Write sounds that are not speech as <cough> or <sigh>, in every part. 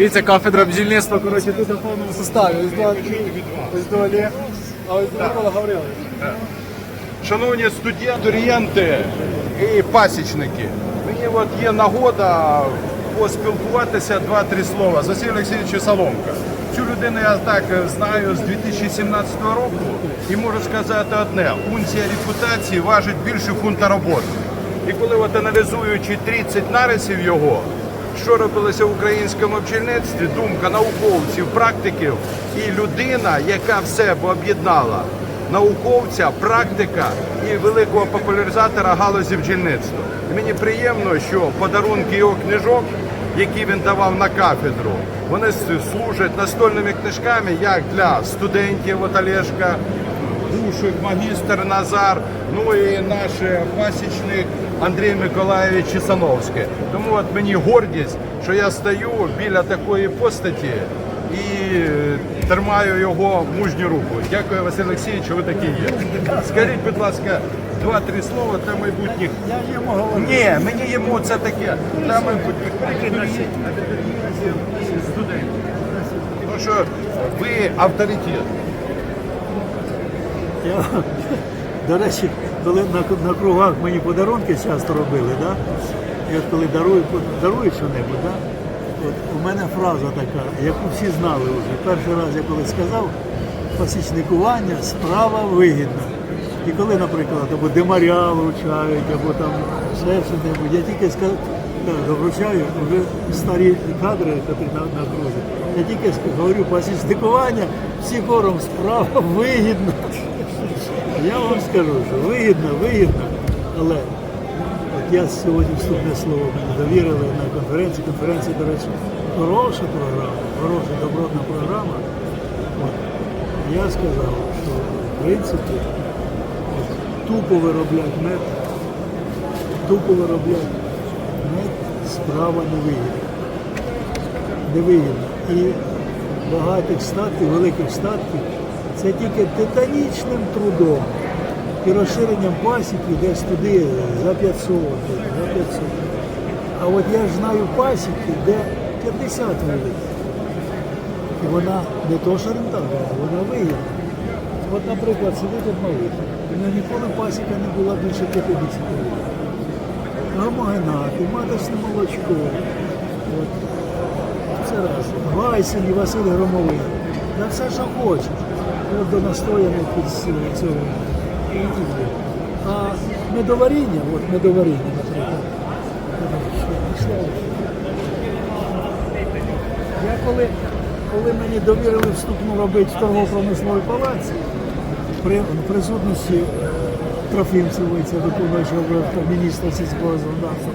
Дивіться, кафедра бджільництва, коротше, тут у повному составі. Ось два ось два Олег, а ось два Микола Гаврилович. Шановні студенти, орієнти і пасічники, мені от є нагода поспілкуватися два-три слова з Василем Олексійовичем Соломка. Цю людину я так знаю з 2017 року і можу сказати одне: унція репутації важить більше фунта роботи. І коли от аналізуючи 30 нарисів його, що робилося в українському бджільництві, думка науковців, практиків і людина, яка в себе об'єднала науковця, практика і великого популяризатора галузі бджільництва. Мені приємно, що подарунки його книжок, які він давав на кафедру, вони служать настольними книжками як для студентів, от Олешка, Душик, магістр Назар, ну і наш е, пасічник Андрій Миколаєвич Чесановський. Тому от мені гордість, що я стою біля такої постаті і е, тримаю його мужню руку. Дякую, Василь Олексійович, що ви такі є. Скажіть, будь ласка, два-три слова для майбутніх. Ні, мені йому це таке. Для майбутніх студентів. Тому що ви авторитет. До речі, коли на, на кругах мені подарунки часто робили, да? от коли дарую, дарують що-небудь, да? от у мене фраза така, яку всі знали вже. Перший раз я коли сказав, пасічникування справа вигідна. І коли, наприклад, або демаря вручають, або там ще що-небудь, я тільки сказав, так, вручаю вже старі кадри, які на, на крузі. Я тільки говорю, пасічникування всі хором справа вигідна. Я вам скажу, що вигідно, вигідно, але от я сьогодні вступне слово довірили на конференції. Конференція, до речі, хороша програма, хороша добротна програма. От. Я сказав, що в принципі тупо вироблять мед, тупо вироблять мед, справа не вигідна. Не вигідна. І багатих статків, великих статків це тільки титанічним трудом і розширенням пасіки десь туди за 500, за 500. А от я ж знаю пасіки, де 50 великих. І вона не то що рентабельна, вона вигідна. От, наприклад, сидить одна вихід. У мене ніколи пасіка не була більше 50 років. Гомогенати, маточне молочко. От. Це раз. Гайсен і Василь Громовий. На все, що хочеш. От до настояних під цього. І. А медоваріння, от медоваріння, наприклад. Що, пішло? Я коли, коли мені довірили вступну робити в торгово-промисловій палаці, при в присутності е, Трофімцевої, це виконуючого міністра сільського законодавства,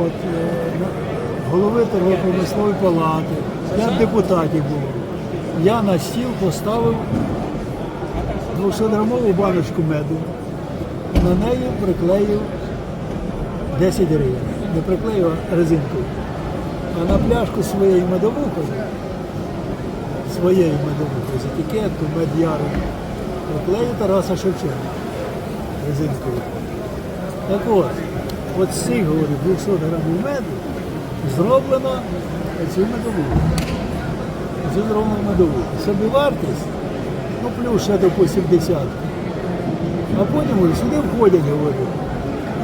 от, е, голови торгово-промислової палати, п'ять депутатів було. Я на стіл поставив 200-грамову баночку меду, на неї приклеїв 10 гривень. Не приклеїв а резинкою. А на пляшку своєї медовухою, своєї медовухою з етикетку, мед'яру, приклеїв Тараса Шевченка резинкою. Так от, от з цих, говорю, 200 грамів меду зроблено цю медовуху. Цю зроблено. Собі вартість, ну плюс ще, допустим, десятку. А потім сюди входять, говорю.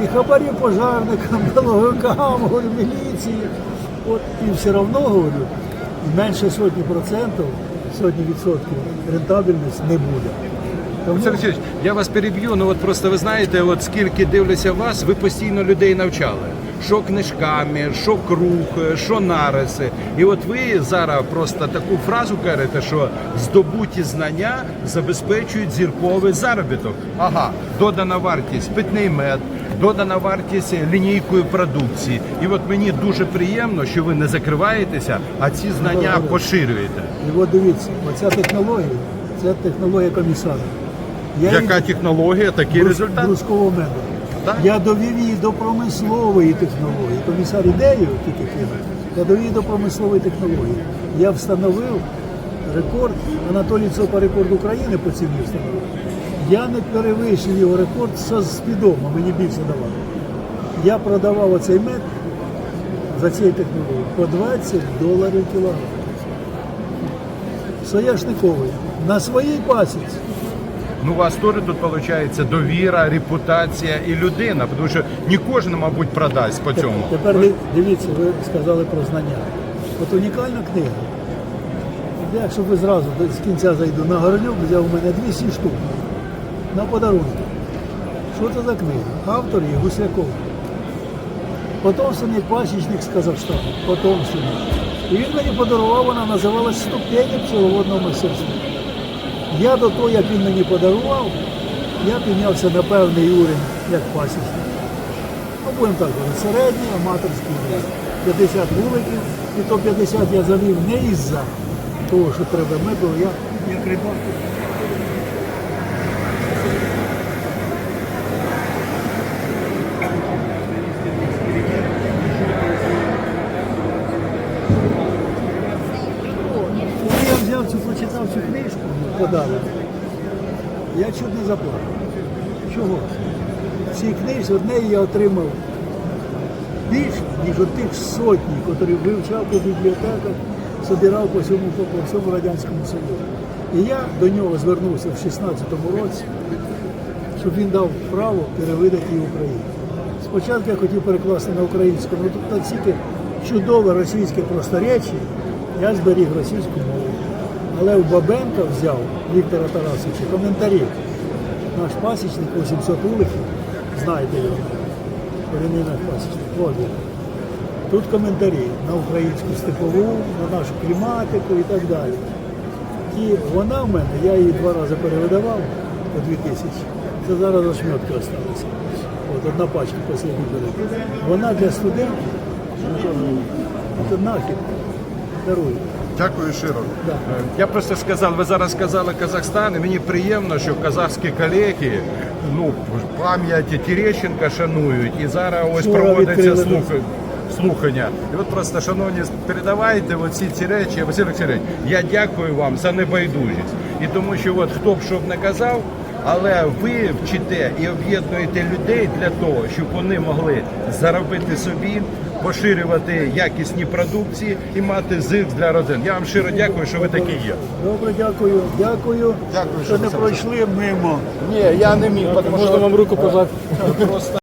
І хабарі пожарникам, <laughs> налоговикам, говорю, міліції. От, і все одно, говорю, менше сотні процентів, сотні відсотків рентабельність не буде. Тому я вас переб'ю, ну от просто ви знаєте, от скільки дивлюся вас, ви постійно людей навчали. Що книжками, що круг, що нариси. І от ви зараз просто таку фразу кажете, що здобуті знання забезпечують зірковий заробіток. Ага, додана вартість питний мед, додана вартість лінійкою продукції. І от мені дуже приємно, що ви не закриваєтеся, а ці знання Добре. поширюєте. І от дивіться, оця технологія, це технологія комісара. Я її- Яка технологія, такий брус- результат. брускового меду. Так. Я довів її до промислової технології. Комісар ідею. Я довів її до промислової технології. Я встановив рекорд, Анатолій Цопа рекорд України по ціні встановив. Я не перевищив його рекорд з спідом, мені більше давали. Я продавав оцей мед за цією технологією по 20 доларів кілограм. Сояшниковий. На своїй пасіці. Ну, у вас теж тут виходить довіра, репутація і людина, тому що не кожен, мабуть, продасть по цьому. Тепер ви дивіться, ви сказали про знання. От унікальна книга. Якщо ви зразу з кінця зайду на горнюк, взяв у мене 200 штук на подарунки. Що це за книга? Автор є Гусляков. Потомственний пасічник з Казахстану. Потомственний. І він мені подарував, вона називалась ступені пчеловодного мистецтва. Я до того, як він мені подарував, я піднявся на певний уровень як пасічник. Ну, будемо так говорити, середній аматорський рівень. 50 вуликів, і то 50 я завів не із-за того, що треба мебель, я як рибак. Коли я взяв цю, прочитав цю книжку, подали, я чуть не заплакав. Чого? В цій книжці від неї я отримав більше, ніж от тих сотні, які вивчав по бібліотеках, собирав по всьому, по, всьому Радянському Союзу. І я до нього звернувся в 16-му році, щоб він дав право перевидати її Україну. Спочатку я хотів перекласти на українську, але тут настільки чудове російське просторечі, я зберіг російську мову. Але у Бабенка взяв Віктора Тарасовича коментарі. Наш пасічник 800 уликів, знаєте його, корінний пасічник, от. Тут коментарі на українську степову, на нашу кліматику і так далі. І вона в мене, я її два рази перевидавав по 2000. Це зараз ошметки залишилися. От одна пачка бере. Вона для студентів, ну, це нахід дарує. Дякую щиро. Да. Е, Я просто сказав, ви зараз сказали Казахстан, і мені приємно, що казахські колеги ну, пам'ять Терещенка шанують. І зараз ось Вчора проводиться відкрили слух- слухання. І от просто, шановні, передавайте оці ці речі. Василь Олексійович, я дякую вам за небайдужість. І тому що от хто б що б не казав, але ви вчите і об'єднуєте людей для того, щоб вони могли заробити собі, поширювати якісні продукції і мати зиск для родин. Я вам щиро дякую, що ви такі є. Добре, дякую. Дякую, Дякую, що що не ви пройшли мимо. Ні, я не міг, тому Можна вам руку пожати? просто